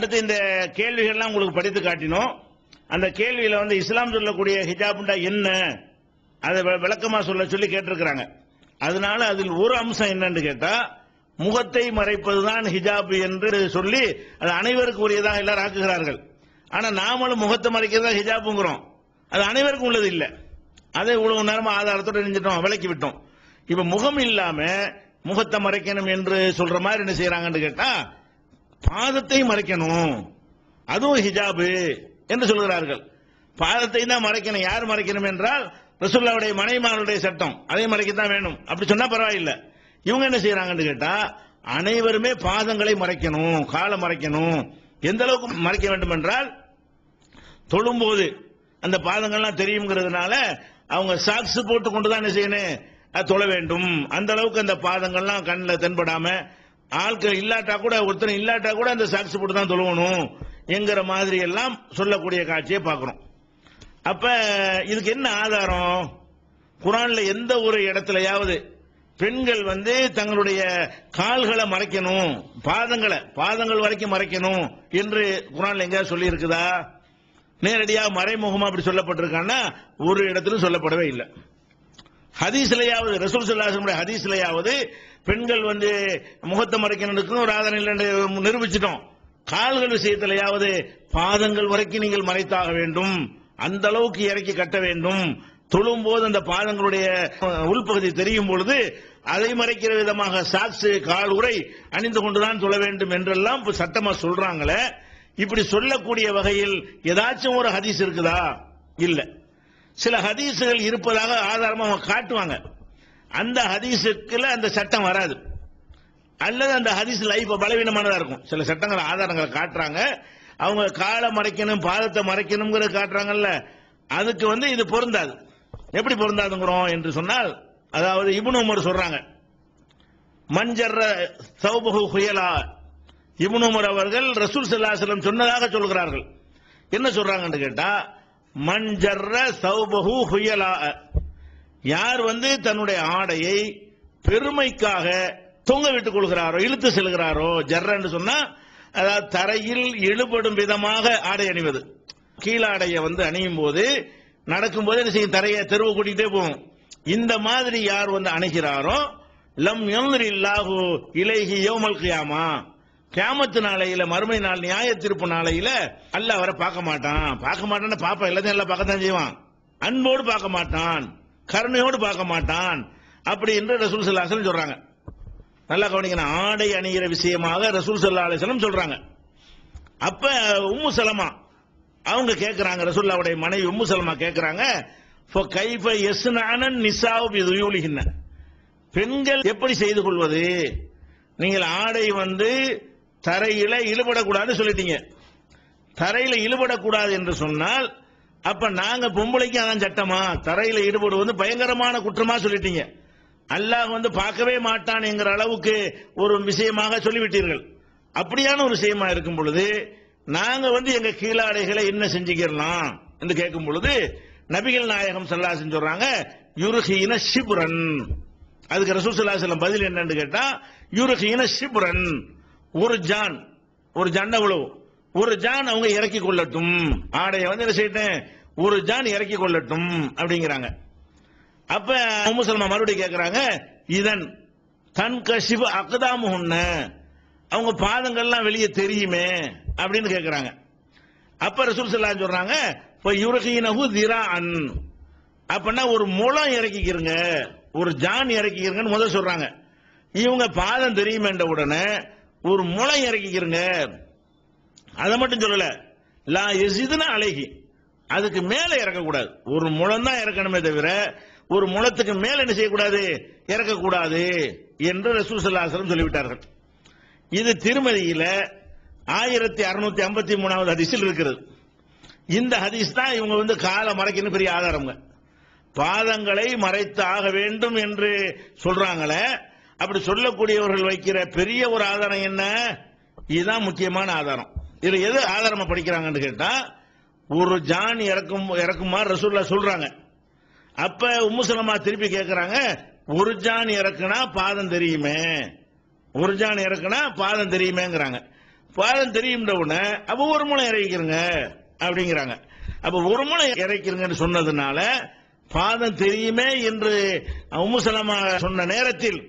அடுத்து இந்த கேள்விகள்லாம் உங்களுக்கு படித்து காட்டினோம். அந்த கேள்வியில வந்து இஸ்லாம் சொல்லக்கூடிய ஹிஜாப்ண்டா என்ன? அதை வி- விளக்கமா சொல்ல சொல்லி கேட்டிருக்கிறாங்க. அதனால அதில் ஒரு அம்சம் என்னன்னு கேட்டா முகத்தை மறைப்பதுதான் ஹிஜாப் என்று சொல்லி அது அனைவருக்கும் உரியதாக எல்லாரும் ஆக்குகிறார்கள். ஆனா நாமளும் முகத்தை மறைக்கிறதா ஹிஜாப்புங்கிறோம் அது அனைவருக்கும் உள்ளது இல்லை. அதை இவ்வளவு நேரம் ஆதாரத்தோட நினைச்சிட்டோம் விலக்கி விட்டோம். இப்ப முகம் இல்லாம முகத்தை மறைக்கணும் என்று சொல்ற மாதிரி என்ன செய்யறாங்கன்னு கேட்டா பாதத்தை மறைக்கணும். அதுவும் ஹிஜாபு என்று சொல்கிறார்கள். பாதத்தை தான் மறைக்கணும். யார் மறைக்கணும் என்றால் ரசுல்லாவுடைய மனைமாருடைய சட்டம். அதை மறைக்கத்தான் வேணும். அப்படி சொன்னா பரவாயில்லை. இவங்க என்ன செய்யறாங்கன்னு கேட்டா அனைவருமே பாதங்களை மறைக்கணும் காலை மறைக்கணும். எந்த அளவுக்கு மறைக்க வேண்டும் என்றால் தொழும்போது அந்த பாதங்கள்லாம் தெரியுங்கிறதுனால அவங்க சாக்ஸ் போட்டு கொண்டு தான் என்ன செய்யணும்? அது தொழ வேண்டும். அந்த அளவுக்கு அந்த பாதங்கள்லாம் கண்ணில் தென்படாம ஆட்கள் இல்லாட்டா கூட ஒருத்தர் இல்லாட்டா கூட அந்த சாக்ஸ் போட்டு தான் தொழுவணும் என்கிற மாதிரி எல்லாம் சொல்லக்கூடிய காட்சியை பார்க்கிறோம். அப்ப இதுக்கு என்ன ஆதாரம்? குரான்ல எந்த ஒரு இடத்துலயாவது பெண்கள் வந்து தங்களுடைய கால்களை மறைக்கணும் பாதங்களை பாதங்கள் வரைக்கும் மறைக்கணும் என்று குரான்ல எங்கேயாவது சொல்லி இருக்குதா நேரடியாக மறைமுகமா அப்படி சொல்லப்பட்டிருக்கான்னா ஒரு இடத்திலும் சொல்லப்படவே இல்லை. ஹதீஸ்லையாவது ரசூல் சொல்லாசனுடைய ஹதீஸ்லையாவது பெண்கள் வந்து முகத்தை மறைக்கணும்னு ஒரு ஆதாரம் இல்லைன்னு நிரூபிச்சிட்டோம். கால்கள் விஷயத்திலையாவது பாதங்கள் வரைக்கும் நீங்கள் மறைத்தாக வேண்டும். அந்த அளவுக்கு இறக்கி கட்ட வேண்டும். தொழும் போது அந்த பாதங்களுடைய உள்பகுதி தெரியும் பொழுது அதை மறைக்கிற விதமாக சாக்ஸ் கால் உரை அணிந்து கொண்டுதான் தொழ வேண்டும் என்றெல்லாம் இப்ப சட்டமா சொல்றாங்களே. இப்படி சொல்லக்கூடிய வகையில் ஏதாச்சும் ஒரு ஹதீஸ் இருக்குதா? இல்லை. சில ஹதீஸுகள் இருப்பதாக ஆதாரமாக அவங்க காட்டுவாங்க. அந்த ஹதீஸுக்குள்ள அந்த சட்டம் வராது. அல்லது அந்த ஹதீஸ் லைஃப் பலவீனமானதா இருக்கும். சில சட்டங்கள் ஆதாரங்களை காட்டுறாங்க. அவங்க காலை மறைக்கணும் பாதத்தை மறைக்கணுங்கிறத காட்டுறாங்கல்ல. அதுக்கு வந்து இது பொருந்தாது. எப்படி பொருந்தாதுங்கிறோம் என்று சொன்னால் அதாவது இபுன் உமர் சொல்றாங்க. மஞ்சர்ற சௌபகு ஹுயலா. இபுன் உமர் அவர்கள் ரசூல் ஸல்லல்லாஹு சொன்னதாக சொல்கிறார்கள். என்ன சொல்றாங்கன்னு கேட்டா மஞ்சர்ற சௌபகு ஹுயலா. யார் வந்து தன்னுடைய ஆடையை பெருமைக்காக தொங்க விட்டுக் கொள்கிறாரோ இழுத்து செல்கிறாரோ ஜர்ரன்னு சொன்னா அதாவது தரையில் இழுபடும் விதமாக ஆடை அணிவது. கீழாடைய வந்து அணியும் போது நடக்கும்போது என்ன செய்யும்? தரையை தெருவு கூட்டிகிட்டே போகும். இந்த மாதிரி யார் வந்து அணுகிறாரோ லம் இல்லாஹு இலைஹி யோமல் கியாமா. கேமத்து நாளையில மறுமை நாள் நியாய தீர்ப்பு நாளையில அல்ல அவரை பார்க்க மாட்டான். பார்க்க மாட்டான்னு பாப்பா எல்லாத்தையும் எல்லாம் பார்க்கத்தான் செய்வான். அன்போடு பார்க்க மாட்டான். கருணையோடு பார்க்க மாட்டான். அப்படி என்று ரசூல் சல்லா சொல்றாங்க. நல்லா கவனிக்கணும். ஆடை அணிகிற விஷயமாக ரசூல் சல்லா அலிஸ்லம் சொல்றாங்க. அப்ப உம்மு சலமா அவங்க கேட்கிறாங்க ரசூல்லாவுடைய மனைவி உம்மு சலமா கேட்கிறாங்க "ஃப கைஃப யஸ்னானன் நிசாவு பிதுயூலிஹின்ன." பெண்கள் எப்படி செய்து கொள்வது? நீங்கள் ஆடை வந்து தரையில இழுபடக்கூடாதுன்னு சொல்லிட்டீங்க. தரையில இழுபடக்கூடாது என்று சொன்னால் அப்ப நாங்க பொம்பளைக்கு அதான் சட்டமா? தரையில ஈடுபடுவது பயங்கரமான குற்றமா சொல்லிட்டீங்க. அல்லாஹ் வந்து பார்க்கவே மாட்டான் என்கிற அளவுக்கு ஒரு விஷயமாக சொல்லிவிட்டீர்கள். அப்படியான ஒரு விஷயமா இருக்கும் பொழுது நாங்க வந்து எங்க கீழாடைகளை என்ன செஞ்சுக்கிறலாம் என்று கேட்கும் பொழுது நபிகள் நாயகம் சல்லாசன் சொல்றாங்க யுருஹீன ஷிபுரன். அதுக்கு ரசூல் ஸல்லல்லாஹு பதில் என்னன்னு கேட்டா யுருஹீன ஷிபுரன். ஒரு ஜான் ஒரு ஜான் எவ்வளவு ஒரு ஜான் அவங்க இறக்கி கொள்ளட்டும். ஆடைய வந்து என்ன செய்யட்டும்? ஒரு ஜான் இறக்கி கொள்ளட்டும் அப்படிங்கிறாங்க. அப்ப முசல்மா மறுபடியும் கேட்கிறாங்க இதன் தன் கசிவு அக்கதாமுன்ன அவங்க பாதங்கள்லாம் வெளியே தெரியுமே அப்படின்னு கேட்கிறாங்க அப்ப ரசூல் ஸல்லல்லாஹு சொல்றாங்க இப்ப திரா அன் அப்படின்னா ஒரு முளம் இறக்கிக்கிறங்க ஒரு ஜான் இறக்கிக்கிறங்கன்னு முதல் சொல்றாங்க. இவங்க பாதம் தெரியுமேன்ற உடனே ஒரு முளை இறக்கிக்கிறங்க அதை மட்டும் சொல்லல. லா எசிதுனா அழகி அதுக்கு மேல இறக்கக்கூடாது. ஒரு முளம் தான் இறக்கணுமே தவிர ஒரு முளத்துக்கு மேல என்ன செய்யக்கூடாது? இறக்கக்கூடாது என்று ரசூல் சொல்லிவிட்டார்கள். இது திருமதியில ஆயிரத்தி அறுநூத்தி ஐம்பத்தி மூணாவது ஹதீஸில் இருக்கிறது. இந்த ஹதீஸ் தான் இவங்க வந்து காலை மறைக்கணும் பெரிய ஆதாரம்ங்க. பாதங்களை மறைத்து ஆக வேண்டும் என்று சொல்றாங்களே அப்படி சொல்லக்கூடியவர்கள் வைக்கிற பெரிய ஒரு ஆதாரம் என்ன? இதுதான் முக்கியமான ஆதாரம். இது எது ஆதாரமா படிக்கிறாங்கன்னு கேட்டா ஒரு ஜான் இறக்கும் இறக்குமாறு ரசூல்லா சொல்றாங்க. அப்ப உம்முசலமா திருப்பி கேட்கறாங்க ஒரு ஜான் இறக்குனா பாதம் தெரியுமே. ஒரு ஜான் இறக்குனா பாதம் தெரியுமேங்கிறாங்க. பாதம் தெரியும்ன்ற உடனே அப்ப ஒரு முளை இறக்கிருங்க அப்படிங்கிறாங்க. அப்ப ஒரு முளை இறக்கிருங்கன்னு சொன்னதுனால பாதம் தெரியுமே என்று உம்முசலமா சொன்ன நேரத்தில்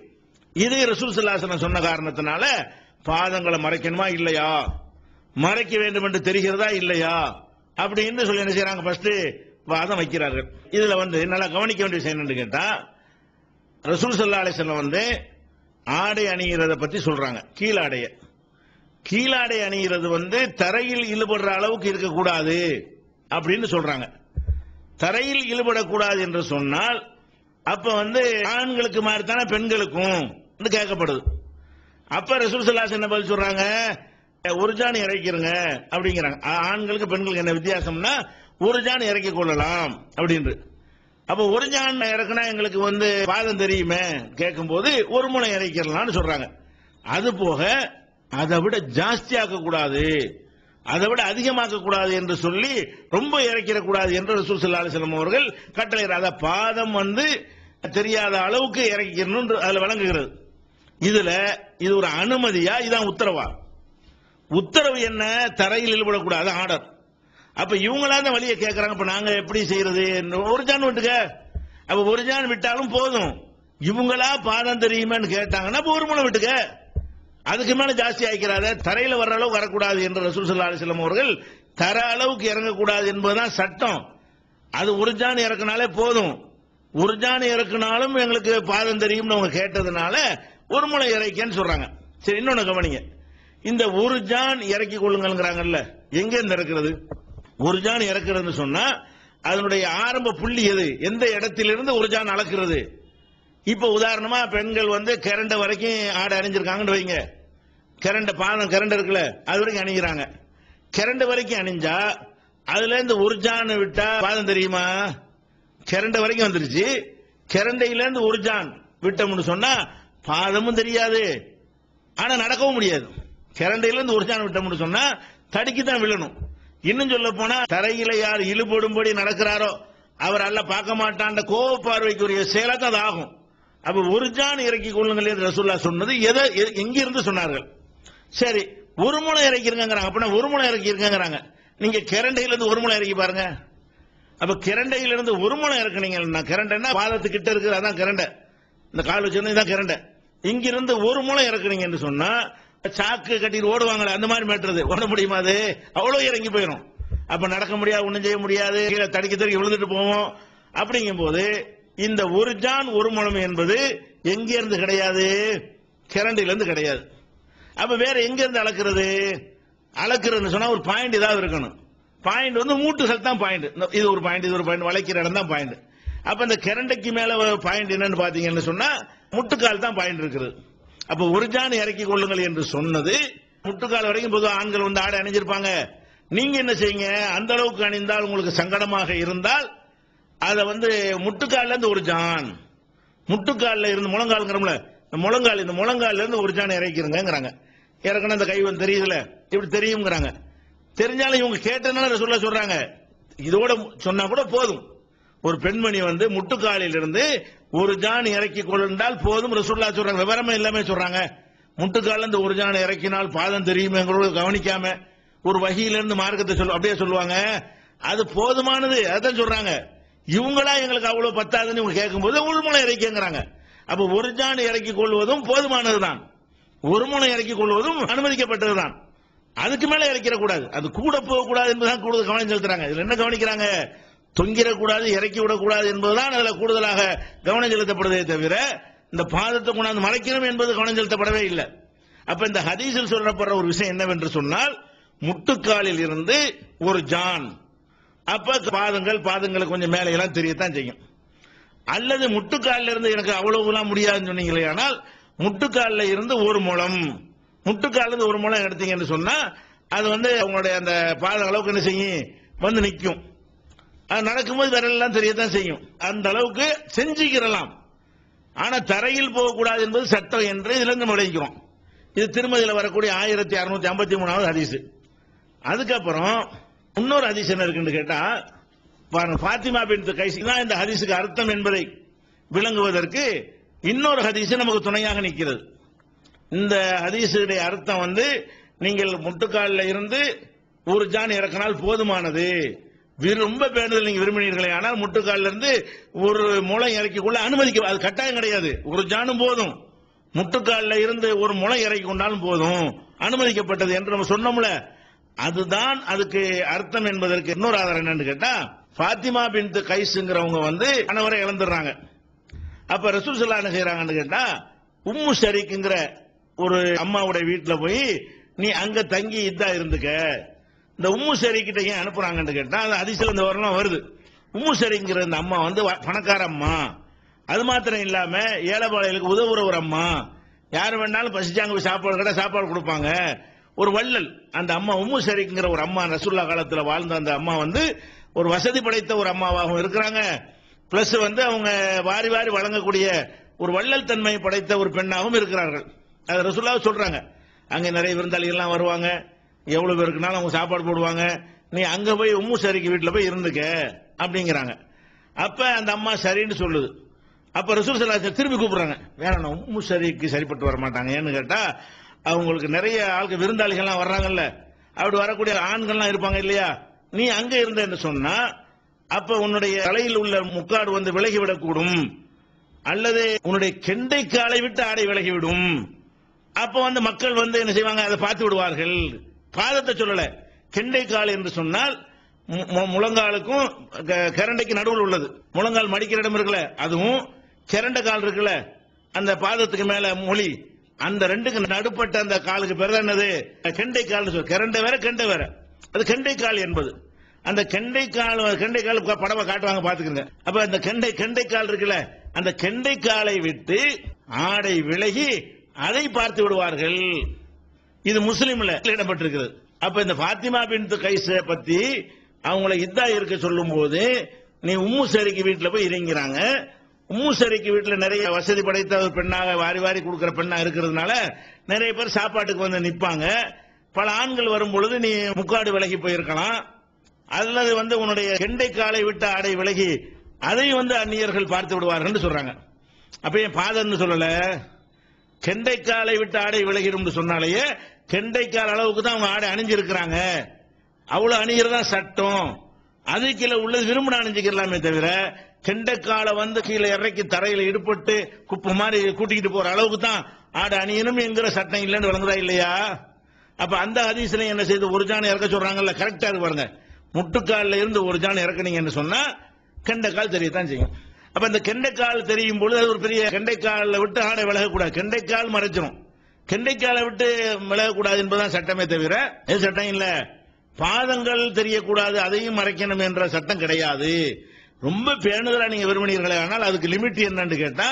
இது ரசூல் சல்லாசனம் சொன்ன காரணத்தினால பாதங்களை மறைக்கணுமா? இல்லையா. மறைக்க வேண்டும் என்று தெரிகிறதா? இல்லையா. அப்படின்னு சொல்லி என்ன செய்யறாங்க ஃபர்ஸ்ட் வாதம் வைக்கிறார்கள். இதுல வந்து நல்லா கவனிக்க வேண்டிய விஷயம் என்னன்னு கேட்டா ரசூல் சல்லா அலிஸ்லாம் வந்து ஆடை அணிகிறத பத்தி சொல்றாங்க. கீழாடைய. கீழாடை அணிகிறது வந்து தரையில் இழுபடுற அளவுக்கு இருக்கக்கூடாது அப்படின்னு சொல்றாங்க. தரையில் இழுபடக்கூடாது என்று சொன்னால் அப்ப வந்து ஆண்களுக்கு மாதிரி தானே பெண்களுக்கும்? கேட்கப்படுது. அப்ப ரசூல் சல்லாஸ் என்ன பதில் சொல்றாங்க? ஒரு ஜான் இறக்கிருங்க அப்படிங்கிறாங்க. ஆண்களுக்கு பெண்களுக்கு என்ன வித்தியாசம்னா ஒரு ஜான் இறக்கி கொள்ளலாம் அப்படின்னு அப்ப ஒரு ஜான் இறக்குனா எங்களுக்கு வந்து பாதம் தெரியுமே கேட்கும்போது ஒரு முனை இறக்கிடலாம்னு சொல்றாங்க. அது போக அதை விட ஜாஸ்தியாக்க கூடாது அதை விட அதிகமாக்க கூடாது என்று சொல்லி ரொம்ப இறக்கிற கூடாது என்று ரசூல் சல்லா அலைஹி அவர்கள் கட்டளை அத பாதம் வந்து தெரியாத அளவுக்கு இறக்கிக்கணும் அதுல வழங்குகிறது. இதுல இது ஒரு அனுமதியா இதான் உத்தரவா? உத்தரவு என்ன? தரையில் ஈடுபடக்கூடாது ஆர்டர். அப்ப இவங்களா அந்த வழியை கேட்கறாங்க இப்ப நாங்க எப்படி செய்யறது? ஒரு ஜான் விட்டுக்க. அப்ப ஒரு ஜான் விட்டாலும் போதும். இவங்களா பாதம் தெரியுமான்னு கேட்டாங்கன்னா ஒரு மூணு விட்டுக்க. அதுக்கு மேல ஜாஸ்தி ஆயிக்கிறாத தரையில வர்ற அளவுக்கு வரக்கூடாது என்று ரசூல் சல்லா அலிஸ்லாம் அவர்கள் தர அளவுக்கு இறங்கக்கூடாது என்பதுதான் சட்டம். அது ஒரு ஜான் இறக்குனாலே போதும். ஒரு இறக்குனாலும் எங்களுக்கு பாதம் தெரியும்னு அவங்க கேட்டதுனால ஒரு முளை இறைக்கன்னு சொல்றாங்க. சரி இன்னொன்னு கவனிங்க. இந்த ஒரு இறக்கி கொள்ளுங்கிறாங்கல்ல எங்க இருந்து இறக்குறது? உருஜான் இறக்குறதுன்னு சொன்னா அதனுடைய ஆரம்ப புள்ளி எது? எந்த இடத்திலிருந்து உருஜான் அளக்குறது அளக்கிறது? இப்ப உதாரணமா பெண்கள் வந்து கரண்ட வரைக்கும் ஆடை அணிஞ்சிருக்காங்கன்னு வைங்க. கரண்ட பாதம் கரண்ட் இருக்குல்ல அது வரைக்கும் அணிகிறாங்க. கரண்ட் வரைக்கும் அணிஞ்சா அதுல இருந்து ஒரு விட்டா பாதம் தெரியுமா? கிரண்டை வரைக்கும் வந்துருச்சு. கிரண்டையிலேருந்து ஒரு ஜான் விட்டோம்னு சொன்னா பாதமும் தெரியாது. ஆனா நடக்கவும் முடியாது. கரண்டையில இருந்து ஒரு ஜான் விட்டோம்னு சொன்னா தடுக்கி தான் விழணும். இன்னும் சொல்ல போனா தரையில யார் இழுபடும்படி நடக்கிறாரோ அவர் அல்ல பார்க்க மாட்டான் கோவ பார்வைக்குரிய செயலா தான் அது ஆகும். அப்ப ஒரு ஜான் இறக்கி கொள்ளுங்கள் என்று ரசூல்லா சொன்னது எதை எங்கிருந்து சொன்னார்கள்? சரி ஒரு முளை இறக்கிருங்கிறாங்க அப்படின்னா ஒரு முளை இறக்கிருங்கிறாங்க நீங்க கிரண்டையில இருந்து ஒரு முளை இறக்கி பாருங்க. அப்ப கிரண்டையில இருந்து ஒரு முளை இறக்குனீங்கன்னா கிரண்டைன்னா பாதத்துக்கிட்ட இருக்கிற அதான் கிரண்டை. இந்த கால் வச்சிருந்தா இதான் கிரண்டை. இங்கிருந்து ஒரு முளை இறக்குனீங்க சொன்னா சாக்கு கட்டிட்டு ஓடுவாங்களே அந்த மாதிரி மேட்டுறது. ஓட முடியுமா அது? அவ்வளவு இறங்கி போயிடும் அப்ப நடக்க முடியாது ஒண்ணும் செய்ய முடியாது கீழே தடுக்கி தடுக்கி விழுந்துட்டு போவோம். அப்படிங்கும் போது இந்த ஒரு ஜான் ஒரு முழம் என்பது எங்கிருந்து கிடையாது? கிரண்டிலிருந்து கிடையாது. அப்ப வேற எங்க இருந்து அளக்கிறது? அளக்குறதுன்னு சொன்னா ஒரு பாயிண்ட் ஏதாவது இருக்கணும். பாயிண்ட் வந்து மூட்டு சல் தான் பாயிண்ட் இது ஒரு பாயிண்ட் இது ஒரு பாயிண்ட் வளைக்கிற இடம் தான் பாயிண்ட் அப்ப இந்த கிரண்டைக்கு மேல பாயிண்ட் என்னன்னு பாத்தீங்கன்னு சொன்னா முட்டுக்கால் தான் பாயிண்ட் இருக்குது. அப்ப ஒரு ஜான் இறக்கி கொள்ளுங்கள் என்று சொன்னது முட்டுக்கால் வரைக்கும் பொதுவாக ஆண்கள் வந்து ஆடை அணிஞ்சிருப்பாங்க. நீங்க என்ன செய்யுங்க? அந்த அளவுக்கு அணிந்தால் உங்களுக்கு சங்கடமாக இருந்தால் அதை வந்து முட்டுக்கால்ல இருந்து ஒரு ஜான் முட்டுக்கால்ல இருந்து முழங்கால்ங்கிறோம்ல இந்த முழங்கால் இந்த முழங்கால்ல இருந்து ஒரு ஜான் இறக்கிருங்கிறாங்க இறக்கணும் இந்த கை வந்து தெரியுதுல? இப்படி தெரியுங்கிறாங்க தெரிஞ்சாலும் இவங்க கேட்டனால சொல்ல சொல்றாங்க. இதோட சொன்னா கூட போதும். ஒரு பெண்மணி வந்து முட்டுக்காலில் இருந்து ஒரு ஜான் இறக்கி கொண்டால் போதும் ரசூல்லா சொல்றாங்க. விவரமே எல்லாமே சொல்றாங்க. முட்டுக்கால இருந்து ஒரு ஜான் இறக்கினால் பாதம் தெரியுமே கவனிக்காம ஒரு வகையிலிருந்து மார்க்கத்தை சொல்ல அப்படியே சொல்லுவாங்க. அது போதுமானது அதான் சொல்றாங்க. இவங்களா எங்களுக்கு அவ்வளவு பத்தாதுன்னு இவங்க கேட்கும்போது ஒரு முளை இறக்கிங்கிறாங்க. அப்ப ஒரு ஜான் இறக்கி கொள்வதும் போதுமானதுதான். ஒரு முளை இறக்கி கொள்வதும் அனுமதிக்கப்பட்டதுதான். அதுக்கு மேல இறக்கிற கூடாது அது கூட போக கூடாது என்பதுதான் கூடுதல் கவனம் செலுத்துறாங்க. இதுல என்ன கவனிக்கிறாங்க? தொங்கிடக்கூடாது இறக்கி விடக்கூடாது என்பதுதான் அதுல கூடுதலாக கவனம் செலுத்தப்படுதே தவிர இந்த பாதத்தை கொண்டாந்து மறைக்கணும் என்பது கவனம் செலுத்தப்படவே இல்லை. அப்ப இந்த ஹதீஸில் சொல்லப்படுற ஒரு விஷயம் என்னவென்று சொன்னால் முட்டுக்காலில் இருந்து ஒரு ஜான். அப்ப பாதங்கள் பாதங்களுக்கு கொஞ்சம் மேலே எல்லாம் தெரியத்தான் செய்யும். அல்லது முட்டுக்காலில் இருந்து எனக்கு அவ்வளவுலாம் முடியாதுன்னு சொன்னீங்களே ஆனால் முட்டுக்காலில் இருந்து ஒரு மூலம் முட்டுக்காலில் ஒரு முளை எடுத்தீங்கன்னு சொன்னா அது வந்து உங்களுடைய அந்த பாத அளவுக்கு என்ன செய்யும்? வந்து நிற்கும் அது நடக்கும்போது விரலெல்லாம் தெரியத்தான் செய்யும். அந்த அளவுக்கு செஞ்சுக்கிறலாம். ஆனா தரையில் போகக்கூடாது என்பது சட்டம் என்று இதுல இருந்து விளைவிக்கிறோம் இது திருமதியில் வரக்கூடிய ஆயிரத்தி அறுநூத்தி ஐம்பத்தி மூணாவது ஹதீஸ். அதுக்கப்புறம் இன்னொரு ஹதீஸ் என்ன இருக்குன்னு கேட்டா பாத்திமா பின் கைசி தான் இந்த ஹதீஸுக்கு அர்த்தம் என்பதை விளங்குவதற்கு இன்னொரு ஹதீஸ் நமக்கு துணையாக நிற்கிறது. இந்த ஹதீசுடைய அர்த்தம் வந்து நீங்கள் முட்டுக்காலில் இருந்து ஒரு ஜான் இறக்கினால் போதுமானது. ரொம்ப பேணுதல் நீங்க விரும்பினீர்களே ஆனால் முட்டுக்காலில் இருந்து ஒரு முளை இறக்கிக்கொள்ள அனுமதிக்க அது கட்டாயம் கிடையாது. ஒரு ஜானும் போதும். முட்டுக்காலில் இருந்து ஒரு முளை இறக்கி கொண்டாலும் போதும். அனுமதிக்கப்பட்டது என்று நம்ம சொன்னோம்ல. அதுதான் அதுக்கு அர்த்தம் என்பதற்கு இன்னொரு ஆதாரம் என்னன்னு கேட்டா ஃபாத்திமா பின் கைஸுங்கிறவங்க வந்து கணவரை இழந்துடுறாங்க. அப்ப ரசூசல்லா என்ன செய்யறாங்கன்னு கேட்டா உம்மு ஷரீக்குங்கிற ஒரு அம்மாவுடைய வீட்டுல போய் நீ அங்க தங்கி இதா இருந்துக்க. இந்த உம்மு ஷரீக்கிட்ட ஏன் அனுப்புறாங்கன்னு கேட்டா அது அதிசல இந்த வரலாம் வருது. உம்மு சரிங்கிற இந்த அம்மா வந்து வ- பணக்கார அம்மா. அது மாத்திரம் இல்லாம ஏழைபாளையலுக்கு உதவுற ஒரு அம்மா. யார் வேணாலும் பசிச்சாங்க போய் சாப்பாடு கடை சாப்பாடு கொடுப்பாங்க. ஒரு வள்ளல் அந்த அம்மா உம்மு சரிங்கிற ஒரு அம்மா ரசுல்லா காலத்துல வாழ்ந்த அந்த அம்மா வந்து ஒரு வசதி படைத்த ஒரு அம்மாவாகவும் இருக்கிறாங்க. பிளஸ் வந்து அவங்க வாரி வாரி வழங்கக்கூடிய ஒரு வள்ளல் தன்மை படைத்த ஒரு பெண்ணாகவும் இருக்கிறார்கள். அது ரசூல்லா சொல்றாங்க. அங்க நிறைய விருந்தாளிகள்லாம் வருவாங்க. எவ்வளவு பேருக்குனாலும் அவங்க சாப்பாடு போடுவாங்க. நீ அங்க போய் உம்மு சரிக்கு வீட்டில் போய் இருந்துக்க அப்படிங்கிறாங்க. அப்ப அந்த அம்மா சரின்னு சொல்லுது. அப்ப ரசூல் சல்லா திரும்பி கூப்பிடுறாங்க. வேற உம்மு சரிக்கு சரிப்பட்டு வர மாட்டாங்க ஏன்னு கேட்டா அவங்களுக்கு நிறைய ஆளுக்கு விருந்தாளிகள்லாம் வர்றாங்கல்ல. அப்படி வரக்கூடிய ஆண்கள்லாம் இருப்பாங்க இல்லையா? நீ அங்க இருந்தேன்னு சொன்னா அப்ப உன்னுடைய தலையில் உள்ள முக்காடு வந்து விலகிவிடக்கூடும் அல்லது உன்னுடைய கெண்டை காலை விட்டு ஆடை விலகிவிடும் அப்ப வந்து மக்கள் வந்து என்ன செய்வாங்க? அதை பார்த்து விடுவார்கள். பாதத்தை சொல்லல. கெண்டைக்கால் என்று சொன்னால் மு- முழங்காலுக்கும் க- கரண்டைக்கு நடுவில் உள்ளது. முழங்கால் மடிக்கிற இடம் இருக்குல்ல அதுவும் கரண்டை கால் இருக்குல்ல அந்த பாதத்துக்கு மேல மொழி. அந்த ரெண்டுக்கு நடுப்பட்ட அந்த காலுக்கு பேர் என்னது? கெண்டை கால் கரண்டை வேற கெண்டை வேற. அது கெண்டை கால் என்பது. அந்த கெண்டை கால் கெண்டை கால் படவை காட்டுவாங்க பாத்துக்கோங்க அப்ப அந்த கெண்டை கெண்டை கால் இருக்குல்ல அந்த கெண்டை காலை விட்டு ஆடை விலகி அதை பார்த்து விடுவார்கள். இது முஸ்லீம்ல இடப்பட்டிருக்கிறது அப்ப இந்த பாத்திமா பின் கைச பத்தி அவங்கள இதா இருக்க சொல்லும் போது நீ உம்மு சரிக்கு வீட்டுல போய் இறங்கிறாங்க. உம்மு சரிக்கு வீட்டுல நிறைய வசதி படைத்த ஒரு பெண்ணாக வாரி வாரி கொடுக்குற பெண்ணா இருக்கிறதுனால நிறைய பேர் சாப்பாட்டுக்கு வந்து நிப்பாங்க. பல ஆண்கள் வரும் பொழுது நீ முக்காடு விலகி போயிருக்கலாம். அல்லது வந்து உன்னுடைய கெண்டை காலை விட்டு ஆடை விலகி அதையும் வந்து அந்நியர்கள் பார்த்து விடுவார்கள் சொல்றாங்க. அப்ப என் பாதம்னு சொல்லலை? கெண்டைக்காலை விட்டு ஆடை விலகிடும் சொன்னாலேயே கெண்டைக்கால் அளவுக்கு தான் அவங்க ஆடை அணிஞ்சிருக்கிறாங்க. அவ்வளவு அணிகிறதா சட்டம். அது கீழே உள்ளது விரும்பின அணிஞ்சிக்கலாமே தவிர கெண்டைக்காலை வந்து கீழே இறக்கி தரையில இடுபட்டு குப்பை மாதிரி கூட்டிக்கிட்டு போற அளவுக்கு தான் ஆடை அணியணும் என்கிற சட்டம் இல்லைன்னு விளங்குதா இல்லையா? அப்ப அந்த ஹதீஸ்ல என்ன செய்து ஒரு ஜான் இறக்க சொல்றாங்கல்ல கரெக்டா இருக்கு பாருங்க. முட்டுக்கால இருந்து ஒரு ஜான் இறக்குனீங்கன்னு சொன்னா கெண்டைக்கால் தெரியத்தான் செய்யும். அப்ப இந்த கெண்டைக்கால் தெரியும் பொழுது அது ஒரு பெரிய கெண்டைக்கால விட்டு ஆடை விலகக்கூடாது. கெண்டைக்கால் மறைச்சிடும் கெண்டைக்காலை விட்டு விலகக்கூடாது என்பதுதான் சட்டமே தவிர எது சட்டம் இல்ல? பாதங்கள் தெரியக்கூடாது அதையும் மறைக்கணும் என்ற சட்டம் கிடையாது. ரொம்ப பேணுதலா நீங்க விரும்பினீர்களே ஆனால் அதுக்கு லிமிட் என்னன்னு கேட்டா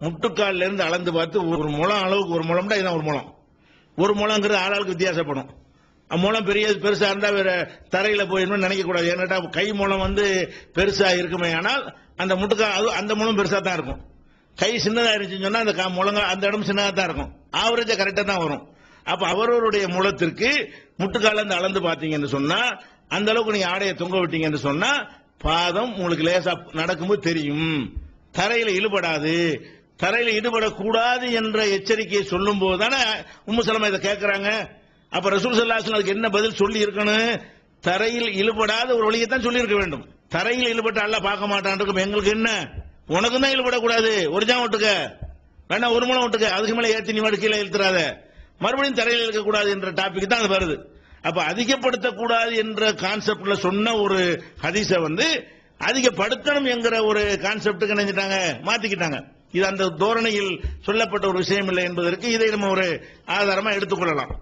முட்டுக்கால்ல இருந்து அளந்து பார்த்து ஒரு முளம் அளவுக்கு ஒரு முளம்டா இதுதான் ஒரு முளம் ஒரு முளங்கிறது ஆளாளுக்கு வித்தியாசப்படும். மூலம் பெரிய பெருசா இருந்தா வேற தரையில போயிடணும்னு நினைக்க கூடாது ஏன்னாட்டா கை மூலம் வந்து பெருசா இருக்குமே ஆனால் அந்த முட்டுக்கா அது அந்த மூலம் பெருசா தான் இருக்கும். கை சின்னதா இருந்துச்சுன்னு சொன்னா அந்த கா- முழங்க அந்த இடம் சின்னதா தான் இருக்கும். ஆவரேஜா கரெக்டா தான் வரும். அப்ப அவரவருடைய மூலத்திற்கு முட்டுக்கால இருந்து அளந்து பாத்தீங்கன்னு சொன்னா அந்த அளவுக்கு நீங்க ஆடையை தொங்க விட்டீங்கன்னு சொன்னா பாதம் உங்களுக்கு லேசா நடக்கும்போது தெரியும். தரையில இழுபடாது. தரையில ஈடுபடக்கூடாது என்ற எச்சரிக்கையை சொல்லும் போது தானே உம்முசலமா இதை கேட்கிறாங்க அப்ப ரசூல் சல்லாஹ் அதுக்கு என்ன பதில் சொல்லி இருக்கணும் தரையில் இழுபடாத ஒரு வழியை தான் சொல்லி இருக்க வேண்டும். தரையில் இழுபட்ட அல்ல பார்க்க மாட்டான் இருக்கும் எங்களுக்கு என்ன? உனக்கு தான் இழுபடக்கூடாது. ஒரு ஜாம் விட்டுக்க வேணா ஒரு மூலம் விட்டுக்க அதுக்கு மேலே ஏற்றி நீ மட்டும் கீழே இழுத்துறாத. மறுபடியும் தரையில் இருக்கக்கூடாது என்ற டாபிக் தான் அது வருது. அப்ப அதிகப்படுத்தக்கூடாது என்ற கான்செப்ட்ல சொன்ன ஒரு ஹதீஸ வந்து அதிகப்படுத்தணும் என்கிற ஒரு கான்செப்டுக்கு நினைச்சிட்டாங்க மாத்திக்கிட்டாங்க. இது அந்த தோரணையில் சொல்லப்பட்ட ஒரு விஷயம் இல்லை என்பதற்கு இதை நம்ம ஒரு ஆதாரமா எடுத்துக்கொள்ளலாம்.